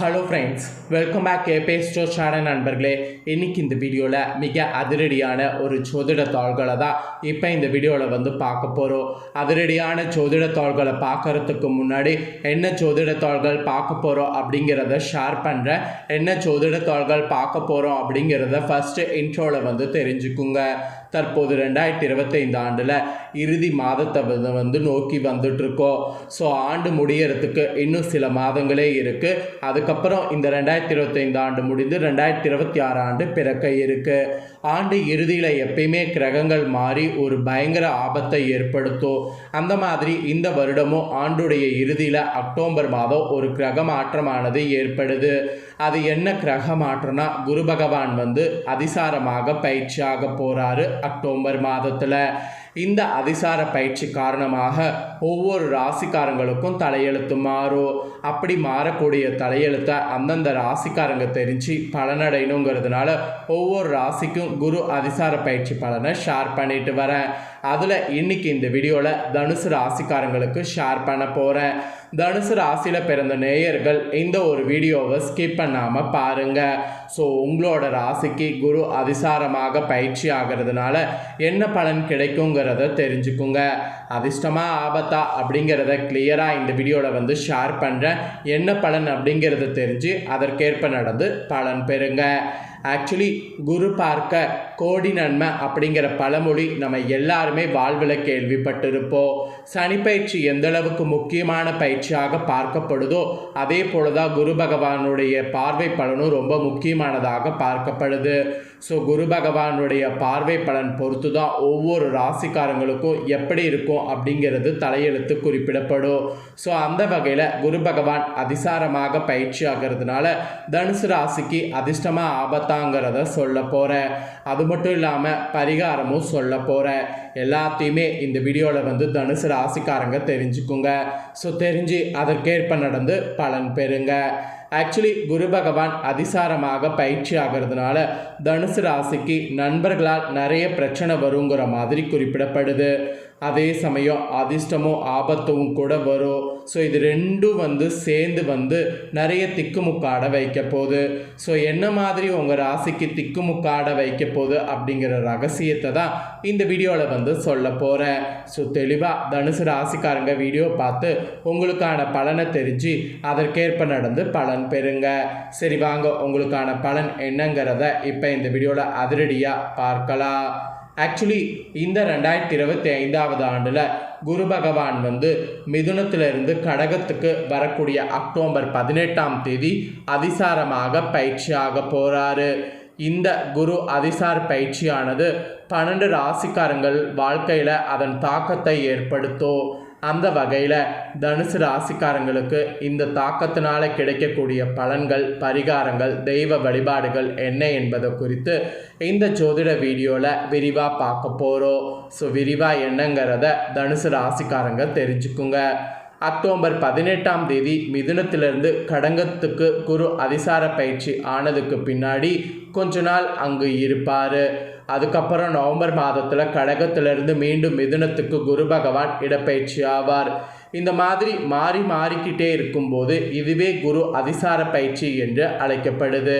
Hello friends welcome back கேபே ஸ்டோ channel நண்பர்களே. இன்னைக்கு இந்த வீடியோவில் மிக அதிரடியான ஒரு ஜோதிட தாள்களை தான் இப்போ இந்த வீடியோவில் வந்து பார்க்க போகிறோம் அதிரடியான ஜோதிட தாள்களை பார்க்கறதுக்கு முன்னாடி என்ன ஜோதிட தாள்கள் பார்க்க போகிறோம் அப்படிங்கிறத ஷேர் பண்ணுறேன் என்ன ஜோதிட தாள்கள் பார்க்க போகிறோம் அப்படிங்கிறத ஃபஸ்ட்டு இன்ட்ரோவில் வந்து தெரிஞ்சுக்குங்க. தற்போது ரெண்டாயிரத்தி இருபத்தைந்து ஆண்டில் இறுதி மாதத்தை வந்து நோக்கி வந்துட்ருக்கோம் ஸோ ஆண்டு முடியறதுக்கு இன்னும் சில மாதங்களே இருக்குது அதுக்கு அதுக்கப்புறம் இந்த ரெண்டாயிரத்தி இருபத்தைந்து ஆண்டு முடிந்து ரெண்டாயிரத்தி இருபத்தி ஆறு ஆண்டு பிறக்க இருக்குது ஆண்டு இறுதியில் எப்பயுமே கிரகங்கள் மாறி ஒரு பயங்கர ஆபத்தை ஏற்படுத்தும். அந்த மாதிரி இந்த வருடமும் ஆண்டுடைய இறுதியில் அக்டோபர் மாதம் ஒரு கிரக மாற்றமானது ஏற்படுது. அது என்ன கிரக மாற்றம்னா குரு பகவான் வந்து அதிசாரமாக பயிற்சியாக போகிறாரு அக்டோபர் மாதத்தில். இந்த அதிசார பயிற்சி காரணமாக ஒவ்வொரு ராசிக்காரங்களுக்கும் தலையெழுத்து மாறும் அப்படி மாறக்கூடிய தலையெழுத்தை அந்தந்த ராசிக்காரங்க தெரிஞ்சு பலனடையணுங்கிறதுனால ஒவ்வொரு ராசிக்கும் குரு அதிசார பயிற்சி பலனை ஷேர் பண்ணிட்டு வரேன். அதில் இன்னைக்கு இந்த வீடியோவில் தனுசு ராசிக்காரங்களுக்கு ஷேர் பண்ண போகிறேன் தனுசு ராசியில் பிறந்த நேயர்கள் இந்த ஒரு வீடியோவை ஸ்கிப் பண்ணாமல் பாருங்கள் ஸோ உங்களோட ராசிக்கு குரு அதிசாரமாக பயிற்சி ஆகிறதுனால என்ன பலன் கிடைக்குங்கிறத தெரிஞ்சுக்குங்க. அதிர்ஷ்டமாக ஆபத்தா அப்படிங்கிறத கிளியராக இந்த வீடியோவில் வந்து ஷேர் பண்ணுறேன் என்ன பலன் அப்படிங்கிறத தெரிஞ்சு அதற்கேற்ப நடந்து பலன் பெறுங்க. ஆக்சுவலி குரு பார்க்க கோடி நன்மை அப்படிங்கிற பழமொழி நம்ம எல்லாருமே வாழ்வில் கேள்விப்பட்டிருப்போம். சனி பயிற்சி எந்த அளவுக்கு முக்கியமான பயிற்சியாக பார்க்கப்படுதோ அதே போல தான் குரு பகவானுடைய பார்வை பலனும் ரொம்ப முக்கியமானதாக பார்க்கப்படுது. ஸோ குரு பகவானுடைய பார்வை பலன் பொறுத்து தான் ஒவ்வொரு ராசிக்காரங்களுக்கும் எப்படி இருக்கும் அப்படிங்கிறது தலையெழுத்து குறிப்பிடப்படும். ஸோ அந்த வகையில் குரு பகவான் அதிசாரமாக பயிற்சி ஆகிறதுனால தனுசு ராசிக்கு அதிர்ஷ்டமாக பார்த்தாங்கிறத சொல்ல போகிறேன் அது மட்டும் இல்லாமல் பரிகாரமும் சொல்ல போகிறேன் எல்லாத்தையுமே இந்த வீடியோவில் வந்து தனுசு ராசிக்காரங்க தெரிஞ்சுக்குங்க. ஸோ தெரிஞ்சு அதற்கேற்ப நடந்து பலன் பெறுங்க. ஆக்சுவலி குரு பகவான் அதிசாரமாக பயிற்சி ஆகிறதுனால தனுசு ராசிக்கு நண்பர்களால் நிறைய பிரச்சனை வருங்கிற மாதிரி குறிப்பிடப்படுது. அதே சமயம் அதிர்ஷ்டமும் ஆபத்தும் கூட வரும். ஸோ இது ரெண்டும் வந்து சேர்ந்து வந்து நிறைய திக்குமுக்காட வைக்க போகுது. ஸோ என்ன மாதிரி உங்கள் ராசிக்கு திக்குமுக்காட வைக்க போகுது அப்படிங்கிற ரகசியத்தை தான் இந்த வீடியோவில் வந்து சொல்ல போகிறேன் ஸோ தெளிவாக தனுசு ராசிக்காரங்க வீடியோ பார்த்து உங்களுக்கான பலனை தெரிஞ்சு அதற்கேற்ப நடந்து பலன் பெறுங்க. சரி வாங்க உங்களுக்கான பலன் என்னங்கிறத இப்போ இந்த வீடியோவில் அதிரடியாக பார்க்கலாம். ஆக்சுவலி இந்த ரெண்டாயிரத்தி இருபத்தி ஐந்தாவது ஆண்டில் குரு பகவான் வந்து மிதுனத்திலிருந்து கடகத்துக்கு வரக்கூடிய அக்டோபர் பதினெட்டாம் தேதி அதிசாரமாக பயிற்சியாக போகிறாரு இந்த குரு அதிசார் பயிற்சியானது பன்னெண்டு ராசிக்காரங்கள் வாழ்க்கையில் அதன் தாக்கத்தை ஏற்படுத்தும். அந்த வகையில் தனுசு ராசிக்காரங்களுக்கு இந்த தாக்கத்தினால கிடைக்கக்கூடிய பலன்கள் பரிகாரங்கள் தெய்வ வழிபாடுகள் என்ன என்பதை குறித்து இந்த ஜோதிட வீடியோவில் விரிவாக பார்க்க போகிறோம் ஸோ விரிவாக என்னங்கிறத தனுசு ராசிக்காரங்க தெரிஞ்சுக்குங்க. அக்டோபர் பதினெட்டாம் தேதி மிதுனத்திலிருந்து கடங்கத்துக்கு குரு அதிசார பயிற்சி ஆனதுக்கு பின்னாடி கொஞ்ச நாள் அங்கு இருப்பார். அதுக்கப்புறம் நவம்பர் மாதத்தில் கடகத்திலிருந்து மீண்டும் மிதுனத்துக்கு குரு பகவான் இடப்பயிற்சி ஆவார். இந்த மாதிரி மாறி மாறிக்கிட்டே இருக்கும்போது இதுவே குரு அதிசார பயிற்சி என்று அழைக்கப்படுது.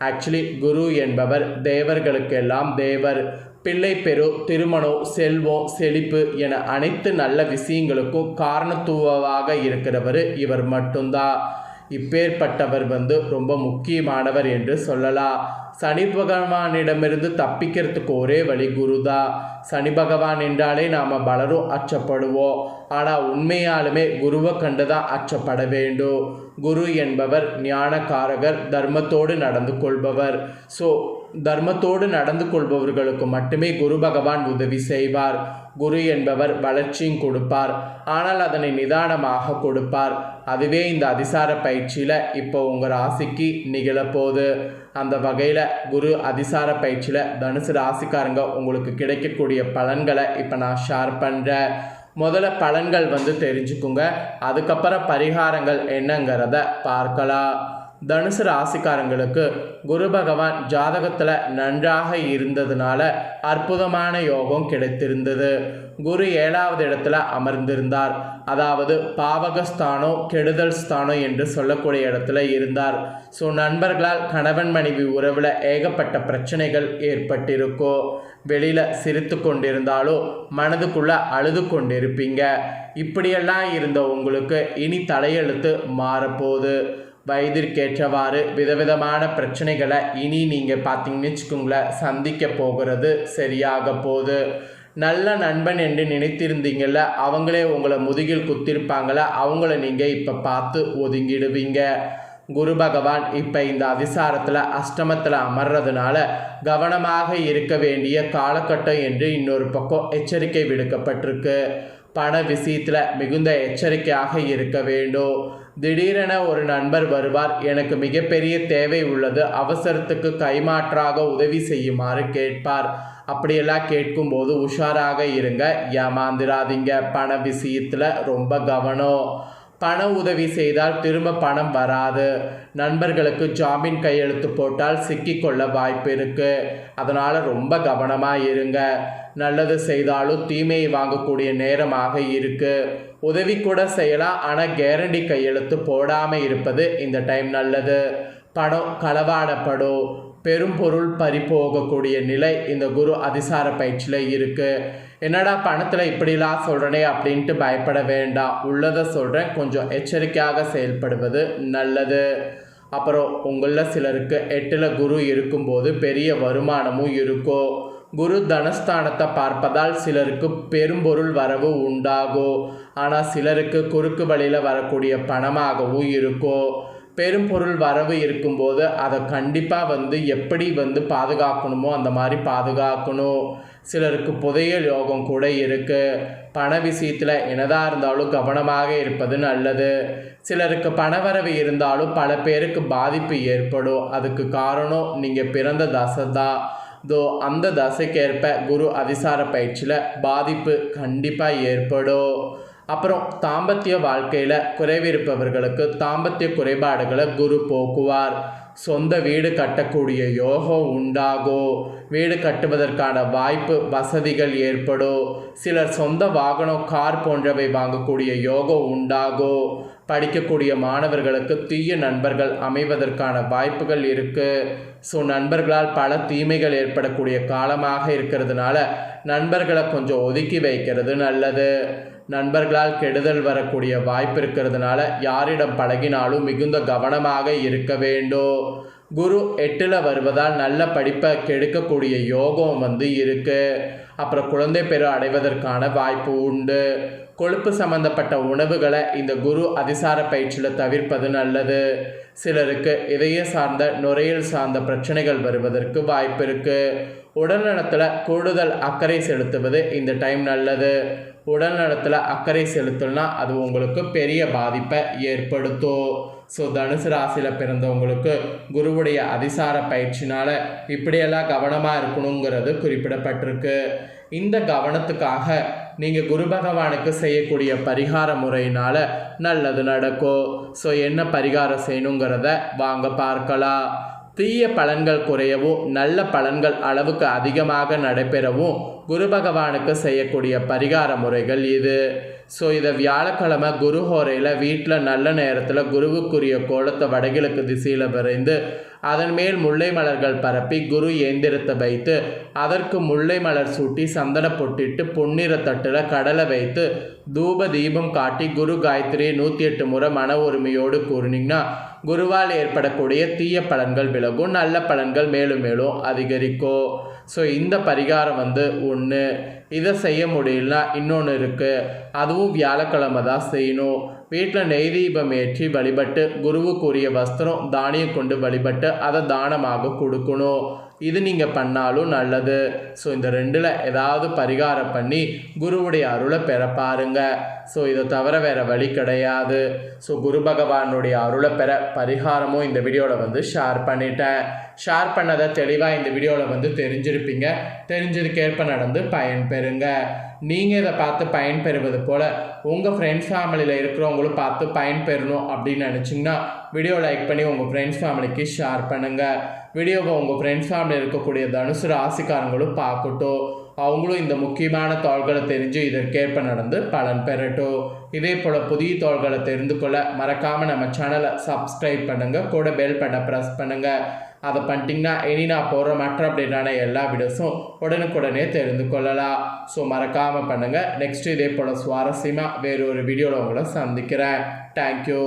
ஆக்சுவலி குரு என்பவர் தேவர்களுக்கெல்லாம் தேவர். பிள்ளை பெரு திருமணம் செல்வம் செழிப்பு என அனைத்து நல்ல விஷயங்களுக்கும் காரணத்துவமாக இருக்கிறவர் இவர் மட்டும்தான். இப்பேற்பட்டவர் வந்து ரொம்ப முக்கியமானவர் என்று சொல்லலாம். சனி பகவானிடமிருந்து தப்பிக்கிறதுக்கு ஒரே வழி குருதா. சனி பகவான் என்றாலே நாம் பலரும் அச்சப்படுவோம். ஆனால் உண்மையாலுமே குருவை கண்டு தான் அச்சப்பட வேண்டும். குரு என்பவர் ஞானக்காரகர் தர்மத்தோடு நடந்து கொள்பவர். ஸோ தர்மத்தோடு நடந்து கொள்பவர்களுக்கு மட்டுமே குரு பகவான் உதவி செய்வார். குரு என்பவர் வளர்ச்சியும் கொடுப்பார். ஆனால் அதனை நிதானமாக கொடுப்பார். அதுவே இந்த அதிசார பயிற்சியில் இப்போ உங்கள் ராசிக்கு நிகழப்போகுது. அந்த வகையில் குரு அதிசார பயிற்சியில் தனுசு ராசிக்காரங்க உங்களுக்கு கிடைக்கக்கூடிய பலன்களை இப்போ நான் ஷேர் பண்ணுறேன் முதல்ல பலன்கள் வந்து தெரிஞ்சுக்குங்க. அதுக்கப்புறம் பரிகாரங்கள் என்னங்கிறத பார்க்கலாம். தனுசு ராசிக்காரங்களுக்கு குரு பகவான் ஜாதகத்தில் நன்றாக இருந்ததுனால அற்புதமான யோகம் கிடைத்திருந்தது. குரு ஏழாவது இடத்துல அமர்ந்திருந்தார். அதாவது பாவகஸ்தானோ கெடுதல் ஸ்தானம் என்று சொல்லக்கூடிய இடத்துல இருந்தார். ஸோ நண்பர்களால் கணவன் மனைவி உறவில் ஏகப்பட்ட பிரச்சனைகள் ஏற்பட்டிருக்கோ. வெளியில் சிரித்து கொண்டிருந்தாலோ மனதுக்குள்ளே அழுது கொண்டிருப்பீங்க. இப்படியெல்லாம் இருந்த உங்களுக்கு இனி தலையெழுத்து மாறப்போகுது. வயதிற்கேற்றவாறு விதவிதமான பிரச்சனைகளை இனி நீங்கள் பார்த்தீங்கன்னு வச்சுக்கோங்களேன் சந்திக்க போகிறது சரியாக போகுது. நல்ல நண்பன் என்று நினைத்திருந்தீங்கள அவங்களே உங்களை முதுகில் குத்திருப்பாங்கள அவங்கள நீங்கள் இப்போ பார்த்து ஒதுங்கிடுவீங்க. குரு பகவான் இப்போ இந்த அதிசாரத்தில் அஷ்டமத்தில் அமர்றதுனால கவனமாக இருக்க வேண்டிய காலகட்டம் என்று இன்னொரு பக்கம் எச்சரிக்கை விடுக்கப்பட்டிருக்கு. பண விஷயத்தில் மிகுந்த எச்சரிக்கையாக இருக்க வேண்டும். திடீரென ஒரு நண்பர் வருவார். எனக்கு மிகப்பெரிய தேவை உள்ளது. அவசரத்துக்கு கைமாற்றாக உதவி செய்யுமாறு கேட்பார். அப்படியெல்லாம் கேட்கும்போது உஷாராக இருங்க. ஏமாந்திராதீங்க. பண விஷயத்தில் ரொம்ப கவனம். பண உதவி செய்தால் திரும்ப பணம் வராது. நண்பர்களுக்கு ஜாமீன் கையெழுத்து போட்டால் சிக்கிக்கொள்ள வாய்ப்பு இருக்குது அதனால் ரொம்ப கவனமாக இருங்க. நல்லது செய்தாலும் தீமையை வாங்கக்கூடிய நேரமாக இருக்குது உதவி கூட செய்யலாம் ஆனால் கேரண்டி கையெழுத்து போடாமல் இருப்பது இந்த டைம் நல்லது. பணம் களவாடப்படும். பெரும் பொருள் பறி போகக்கூடிய நிலை இந்த குரு அதிசார பயிற்சியில் இருக்குது என்னடா பணத்தில் இப்படிலாம் சொல்கிறனே அப்படின்ட்டு பயப்பட வேண்டாம். உள்ளதை சொல்கிறேன் கொஞ்சம் எச்சரிக்கையாக செயல்படுவது நல்லது. அப்புறம் உங்களில் சிலருக்கு எட்டில் குரு இருக்கும்போது பெரிய வருமானமும் இருக்கும் குரு தனஸ்தானத்தை பார்ப்பதால் சிலருக்கு பெரும்பொருள் வரவு உண்டாகும் ஆனால் சிலருக்கு குறுக்கு வழியில் வரக்கூடிய பணமாகவும் இருக்கும் பெரும்பொருள் வரவு இருக்கும்போது அதை கண்டிப்பாக வந்து எப்படி வந்து பாதுகாக்கணுமோ அந்த மாதிரி பாதுகாக்கணும். சிலருக்கு புதையல் யோகம் கூட இருக்குது பண விஷயத்தில் என்னதாக இருந்தாலும் கவனமாக இருப்பது நல்லது. சிலருக்கு பணவரவு இருந்தாலும் பல பேருக்கு பாதிப்பு ஏற்படும். அதுக்கு காரணம் நீங்கள் பிறந்த தசை தான். தோ அந்த தசைக்கேற்ப குரு அதிசார பயிற்சியில் பாதிப்பு கண்டிப்பாக ஏற்படும். அப்புறம் தாம்பத்திய வாழ்க்கையில் குறைவிருப்பவர்களுக்கு தாம்பத்திய குறைபாடுகளை குரு போக்குவார். சொந்த வீடு கட்டக்கூடிய யோகம் உண்டாகும் வீடு கட்டுவதற்கான வாய்ப்பு வசதிகள் ஏற்படும். சிலர் சொந்த வாகனம் கார் போன்றவை வாங்கக்கூடிய யோகம் உண்டாகும் படிக்கக்கூடிய மாணவர்களுக்கு தீய நண்பர்கள் அமைவதற்கான வாய்ப்புகள் இருக்குது ஸோ நண்பர்களால் பல தீமைகள் ஏற்படக்கூடிய காலமாக இருக்கிறதுனால நண்பர்களை கொஞ்சம் ஒதுக்கி வைக்கிறது நல்லது. நண்பர்களால் கெடுதல் வரக்கூடிய வாய்ப்பு இருக்கிறதுனால யாரிடம் பழகினாலும் மிகுந்த கவனமாக இருக்க வேண்டும். குரு எட்டில் வருவதால் நல்ல படிப்பை கெடுக்கக்கூடிய யோகம் வந்து இருக்குது அப்புறம் குழந்தை பெற அடைவதற்கான வாய்ப்பு உண்டு. கொழுப்பு சம்பந்தப்பட்ட உணவுகளை இந்த குரு அதிசார பயிற்சியில் தவிர்ப்பது நல்லது. சிலருக்கு இதய சார்ந்த நுரையீல் சார்ந்த பிரச்சனைகள் வருவதற்கு வாய்ப்பு இருக்குது உடல்நலத்தில் கூடுதல் அக்கறை செலுத்துவது இந்த டைம் நல்லது. உடல்நலத்தில் அக்கறை செலுத்தலைனா அது உங்களுக்கு பெரிய பாதிப்பை ஏற்படுத்தும். ஸோ தனுசு ராசியில் பிறந்தவங்களுக்கு குருவுடைய அதிசார பயிற்சினால் இப்படியெல்லாம் கவனமாக இருக்கணுங்கிறது குறிப்பிடப்பட்டிருக்கு. இந்த கவனத்துக்காக நீங்கள் குரு பகவானுக்கு செய்யக்கூடிய பரிகார முறையினால் நல்லது நடக்கும் ஸோ என்ன பரிகாரம் செய்யணுங்கிறத வாங்க பார்க்கலாம். தீய பலன்கள் குறையவும் நல்ல பலன்கள் அளவுக்கு அதிகமாக நடைபெறவும் குரு பகவானுக்கு செய்யக்கூடிய பரிகார முறைகள் இது. ஸோ இதை வியாழக்கிழமை குரு ஹோரையில் வீட்டில் நல்ல நேரத்தில் குருவுக்குரிய கோலத்தை வடகிழக்கு திசையில் விரைந்து அதன் மேல் முல்லை மலர்கள் பரப்பி குரு இயந்திரத்தை வைத்து அதற்கு முல்லை மலர் சூட்டி சந்தன பொட்டிட்டு பொன்னிற தட்டில் கடலை வைத்து தூப தீபம் காட்டி குரு காயத்ரியை நூற்றி எட்டு முறை மன உரிமையோடு கூறினீங்கன்னா குருவால் ஏற்படக்கூடிய தீய பலன்கள் விலகும் நல்ல பலன்கள் மேலும் மேலும் அதிகரிக்கும் ஸோ இந்த பரிகாரம் வந்து ஒன்று இதை செய்ய முடியலனா இன்னொன்று இருக்குது அதுவும் வியாழக்கிழமை தான் செய்யணும். வீட்டில் நெய் தீபம் ஏற்றி வழிபட்டு குருவுக்குரிய வஸ்திரம் தானியம் கொண்டு வழிபட்டு அதை தானமாக கொடுக்கணும் இது நீங்கள் பண்ணாலும் நல்லது. ஸோ இந்த ரெண்டில் ஏதாவது பரிகாரம் பண்ணி குருவுடைய அருளை பெற பாருங்க. ஸோ இதை தவிர வேறு வழி கிடையாது. ஸோ குரு பகவானுடைய அருளை பெற பரிகாரமும் இந்த வீடியோவில் வந்து ஷேர் பண்ணிட்டேன். ஷேர் பண்ணதை தெளிவாக இந்த வீடியோவில் வந்து தெரிஞ்சிருப்பீங்க. தெரிஞ்சதுக்கேற்ப நடந்து பயன் பெறுங்க நீங்கள் இதை பார்த்து பயன்பெறுவது போல் உங்கள் ஃப்ரெண்ட்ஸ் ஃபேமிலியில் இருக்கிறவங்களும் பார்த்து பயன்பெறணும் அப்படின்னு நினச்சிங்கன்னா வீடியோ லைக் பண்ணி உங்கள் ஃப்ரெண்ட்ஸ் ஃபேமிலிக்கு ஷேர் பண்ணுங்கள் வீடியோவை உங்கள் ஃப்ரெண்ட்ஸ் ஃபேமிலி இருக்கக்கூடிய தனுசு ராசிக்காரங்களும் பார்க்கட்டும். அவங்களும் இந்த முக்கியமான தாள்களை தெரிஞ்சு இதற்கேற்ப நடந்து பலன் பெறட்டும். இதே போல் புதிய தாள்களை தெரிந்து கொள்ள மறக்காமல் நம்ம சேனலை சப்ஸ்கிரைப் பண்ணுங்கள் கூட பெல் பண்ண ப்ரெஸ் பண்ணுங்கள் அதை பண்ணிட்டீங்கன்னா இனி நான் போகிற மற்ற அப்படின்னா எல்லா வீடியோஸும் உடனுக்குடனே தெரிந்து கொள்ளலாம். ஸோ மறக்காமல் பண்ணுங்கள் நெக்ஸ்ட் இதே போல் சுவாரஸ்யமாக வேறு ஒரு வீடியோவில் உங்களை சந்திக்கிறேன். தேங்க்யூ